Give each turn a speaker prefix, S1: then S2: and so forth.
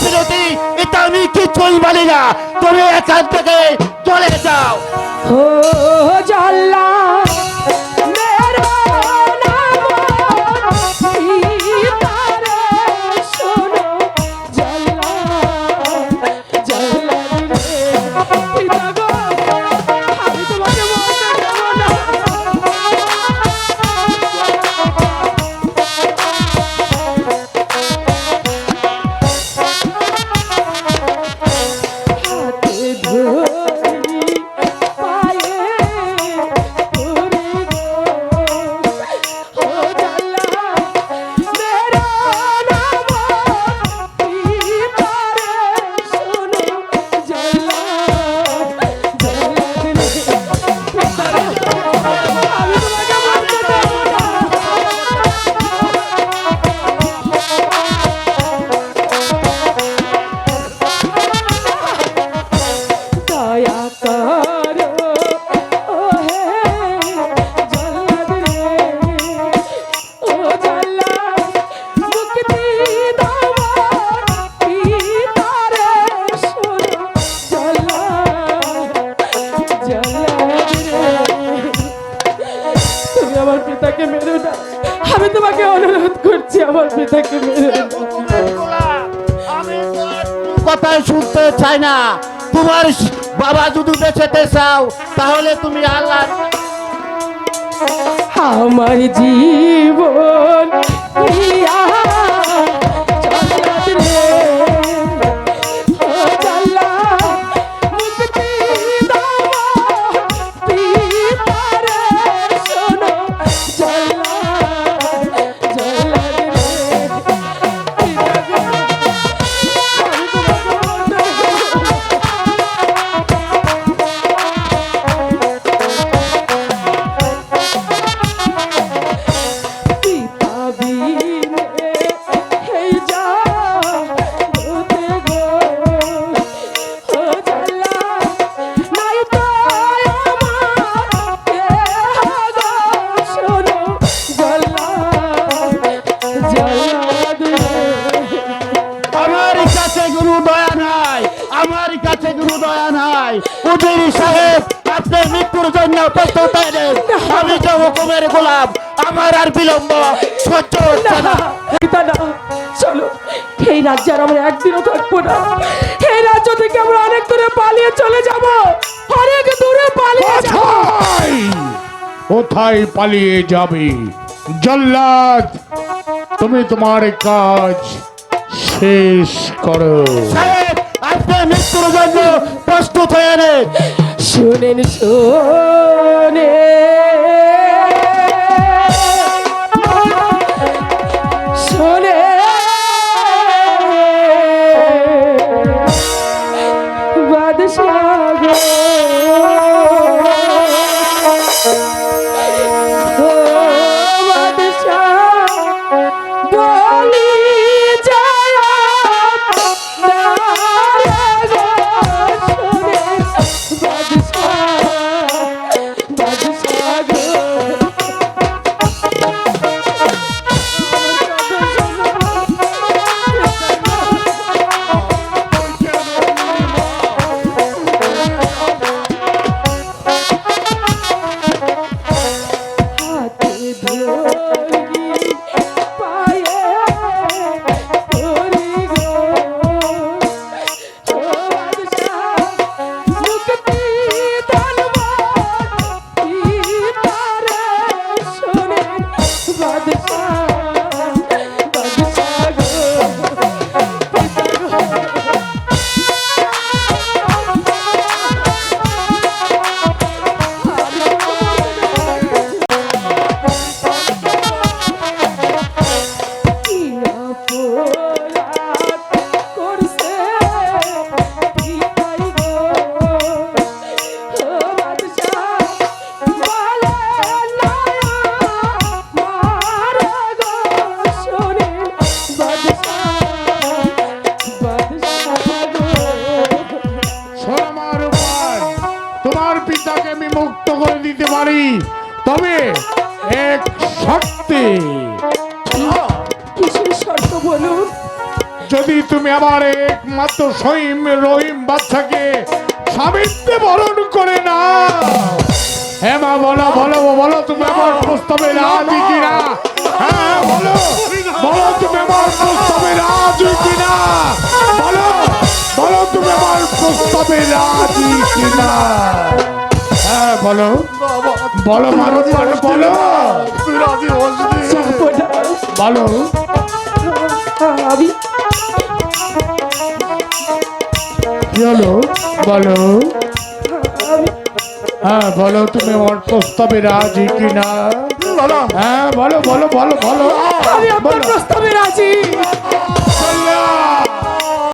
S1: বিরতি এটা আমি কিছুই বলি না। তুমি এখান থেকে চলে যাও।
S2: অনুরোধ করছি আমার পিতাকে মেরো
S1: কথাই শুনতে চাই না। তোমার বাবা যদি বেঁচেতে চাও তাহলে তুমি আল্লাহ
S2: আমার জীবন নাই আমার
S1: কাছে গুরু দয়া নাই। উজির সাহেব আপনি মৃত্যুর জন্য প্রস্তুত আমি যে হুকুমের গোলাম আমার আর বিলম্ব সহ্য হচ্ছে না।
S2: চলো এই রাজ্যে আর আমরা একদিনও থাকব না। এই রাজ্য থেকে আমরা অনেক দূরে পালিয়ে চলে যাব। অনেক দূরে পালিয়ে যাব।
S3: কোথায়? পালিয়ে যাবে? জল্লাদ তুমি তোমার কাজ শেষ করো।
S1: আপনি মৃত্যুর জন্য প্রস্তুত হয়ে নেন
S2: শুনেন শোনে শোনে
S3: পারি তবে এক শর্তে।
S2: কিসের শর্ত বলুন?
S3: যদি তুমি আমার একমাত্র সহিম রহিম বাচ্চাকে স্বামীত্বে বরণ করে না হ্যাঁ মা বলো বলো বলো তুমি আমার প্রস্তাবে রাজি কিনা? হ্যাঁ বলো বলো তুমি আমার প্রস্তাবে রাজি কিনা? বলো বলো তুমি আমার প্রস্তাবে রাজি কিনা? বলো। বলো মানব বলো বলো।
S2: আমি
S3: কি হলো? বলো। হ্যাঁ বলো তুমি আমার প্রস্তাবে রাজি কিনা? হ্যাঁ বলো বলো বলো বলো। বলো।
S2: প্রস্তাবে রাজি।